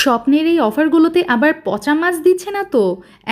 স্বপ্নের এই অফারগুলোতে আবার পচা মাছ দিচ্ছে না তো?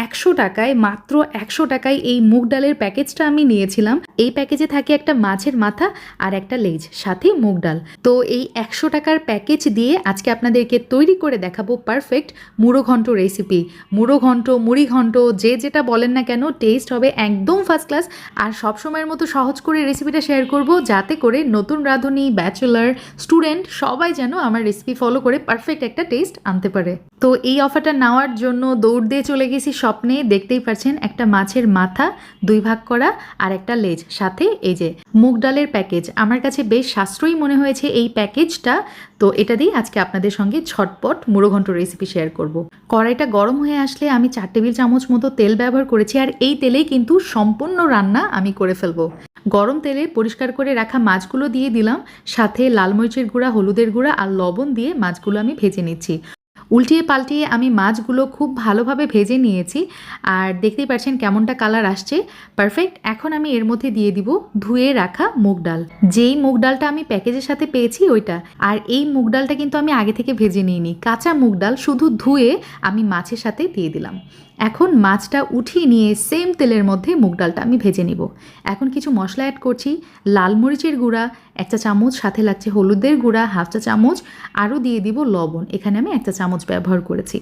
একশো টাকায়, মাত্র একশো টাকায় এই মুগ ডালের প্যাকেজটা আমি নিয়েছিলাম। এই প্যাকেজে থাকে একটা মাছের মাথা আর একটা লেজ, সাথে মুগ ডাল। তো এই একশো টাকার প্যাকেজ দিয়ে আজকে আপনাদেরকে তৈরি করে দেখাবো পারফেক্ট মুড়ো ঘন্ট রেসিপি। মুড়ো ঘন্ট মুড়ি ঘন্ট যে যেটা বলেন না কেন, টেস্ট হবে একদম ফার্স্ট ক্লাস। আর সবসময়ের মতো সহজ করে রেসিপিটা শেয়ার করব যাতে করে নতুন রাঁধুনি, ব্যাচেলার, স্টুডেন্ট সবাই যেন আমার রেসিপি ফলো করে পারফেক্ট একটা টেস্ট আনতে পারে। তো এই অফারটা নেওয়ার জন্য দৌড় দিয়ে চলে গেছি স্বপ্নে। দেখতেই পাচ্ছেন, একটা মাছের মাথা, দুই ভাগ করা আর একটা লেজ। সাথে এই যে মুগ ডালের প্যাকেজ। আমার কাছে বেশ সাশ্রয়ী মনে হয়েছে এই প্যাকেজটা। তো এটা দিয়ে আজকে আপনাদের সঙ্গে ছটপট মুড়ো ঘন্ট রেসিপি শেয়ার করব। কড়াইটা গরম হয়ে আসলে আমি চার টেবিল চামচ মতো তেল ব্যবহার করেছি আর এই তেলেই কিন্তু সম্পূর্ণ রান্না আমি করে ফেলব। গরম তেলে পরিষ্কার করে রাখা মাছগুলো দিয়ে দিলাম। সাথে লাল মরিচের গুঁড়া, হলুদের গুঁড়া আর লবণ দিয়ে মাছগুলো আমি ভেজে নিচ্ছি। উল্টিয়ে পাল্টিয়ে আমি মাছগুলো খুব ভালোভাবে ভেজে নিয়েছি। আর দেখতেই পাচ্ছেন কেমনটা কালার আসছে। পারফেক্ট। এখন আমি এর মধ্যে দিয়ে দিব ধুয়ে রাখা মুগ ডাল। যেই মুগ ডালটা আমি প্যাকেজের সাথে পেয়েছি ওইটা। আর এই মুগ ডালটা কিন্তু আমি আগে থেকে ভেজে নিইনি। কাঁচা মুগ ডাল শুধু ধুয়ে আমি মাছের সাথে দিয়ে দিলাম। এখন মাছটা উঠিয়ে নিয়ে সেম তেলের মধ্যে মুগ ডালটা আমি ভেজে নিব। এখন কিছু মশলা অ্যাড করছি, লাল মরিচের গুঁড়া, এক চা চামচ, সাথে লাগছে হলুদের গুঁড়া হাফ চা চামচ, আরও দিয়ে দিব লবণ। এখানে আমি এক চা চামচ ব্যবহার করেছি।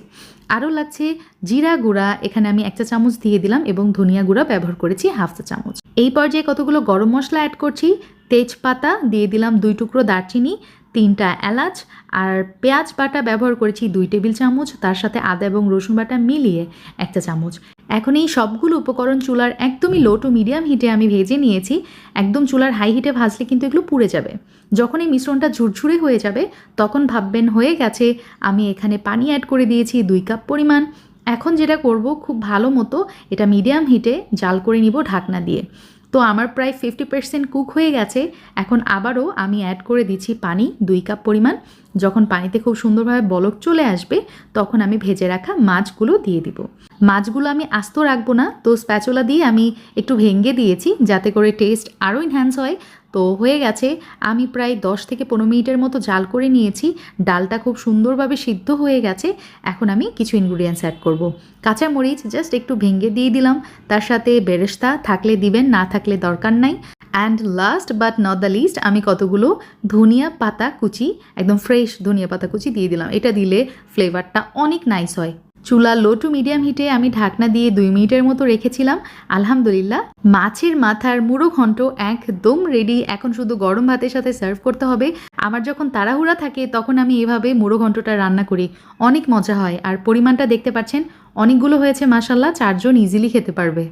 আরও লাগছে জিরা গুঁড়া, এখানে আমি এক চা চামচ দিয়ে দিলাম এবং ধনিয়া গুঁড়া ব্যবহার করেছি হাফ চা চামচ। এই পর্যায়ে কতগুলো গরম মশলা অ্যাড করছি, তেজপাতা দিয়ে দিলাম দুই টুকরো দারচিনি তিনটা এলাচ আর পেঁয়াজ বাটা ব্যবহার করেছি দুই টেবিল চামচ, তার সাথে আদা এবং রসুন বাটা মিলিয়ে একটা চামচ। এখন এই সবগুলো উপকরণ চুলার একদমই লো টু মিডিয়াম হিটে আমি ভেজে নিয়েছি। একদম চুলার হাই হিটে ভাজলে কিন্তু এগুলো পুড়ে যাবে। যখন এই মিশ্রণটা ঝুরঝুরে হয়ে যাবে, তখন ভাববেন হয়ে গেছে, আমি এখানে পানি অ্যাড করে দিয়েছি দুই কাপ পরিমাণ। এখন যেটা করব খুব ভালো মতো এটা মিডিয়াম হিটে জাল করে নিব ঢাকনা দিয়ে। তো আমার প্রায় ফিফটি পার্সেন্ট কুক হয়ে গেছে। এখন আবারও আমি অ্যাড করে দিচ্ছি পানি, দুই কাপ পরিমাণ। যখন পানিতে খুব সুন্দরভাবে বলক চলে আসবে, তখন আমি ভেজে রাখা মাছগুলো দিয়ে দিব। মাছগুলো আমি আস্ত রাখব না, তো স্প্যাচোলা দিয়ে আমি একটু ভেঙে দিয়েছি যাতে করে টেস্ট আরও ইনহ্যান্স হয়। তো হয়ে গেছে, আমি প্রায় দশ থেকে পনেরো মিনিটের মতো জাল করে নিয়েছি, ডালটা খুব সুন্দরভাবে সিদ্ধ হয়ে গেছে, এখন আমি কিছু ইনগ্রিডিয়েন্টস অ্যাড করব। কাঁচা মরিচ জাস্ট একটু ভেঙে দিয়ে দিলাম, তার সাথে বেরেস্তা থাকলে দিবেন, না থাকলে দরকার নাই। And last but not the list আমি কতগুলো ধনিয়া পাতা কুচি, একদম ফ্রেশ ধনিয়া পাতা কুচি দিয়ে দিলাম। এটা দিলে ফ্লেভারটা অনেক নাইস হয়। চুলা লো টু মিডিয়াম হিটে আমি ঢাকনা দিয়ে দুই মিনিটের মতো রেখেছিলাম। আলহামদুলিল্লাহ, মাছের মাথার মুড়ো ঘন্ট একদম রেডি এখন শুধু গরম ভাতের সাথে সার্ভ করতে হবে। আমার যখন তাড়াহুড়া থাকে, তখন আমি এভাবে মুড়ো ঘন্টটা রান্না করি। অনেক মজা হয়। আর পরিমাণটা দেখতে পাচ্ছেন, অনেকগুলো হয়েছে মাসাল্লাহ চারজন ইজিলি খেতে পারবে।